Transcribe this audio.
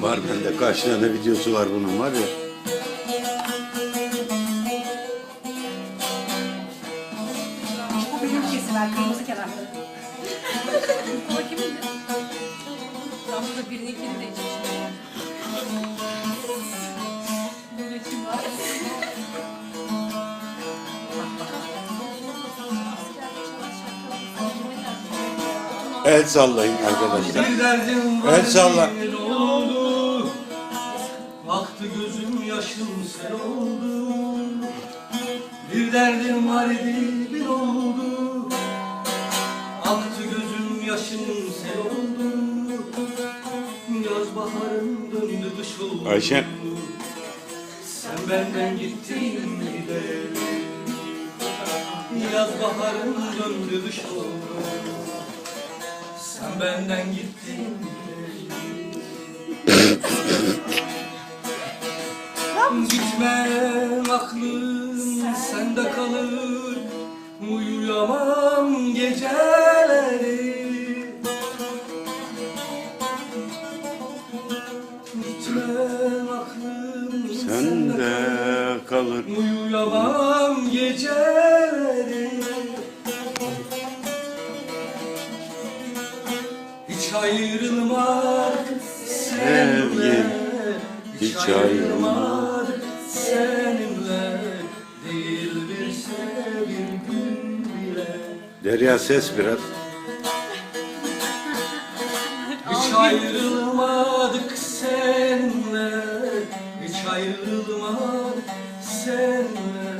Var bende kaç tane videosu var bunun var ya. Bu benimkisi var kırmızı kenarlı. O kimin? Ben burada birininkini de içmişim. Böyle kim var? El sallayın arkadaşlar. El salla. Yaşım sen oldu. Bir derdim var idi bir oldu. Aktı gözüm yaşım sen oldu. Yaz baharım döndü kış oldu. Ayşen. Sen benden gittin gideli Yaz baharım döndü kış oldu. Sen benden gittin Gitme aklım sende kalır. Uyuyamam geceleri. Gitme aklım Sende kalır. Uyuyamam geceleri. Hiç ayrılmadık seninle hiç Hiç Derya ses biraz. Hiç ayrılmadık seninle Hiç ayrılmadık seninle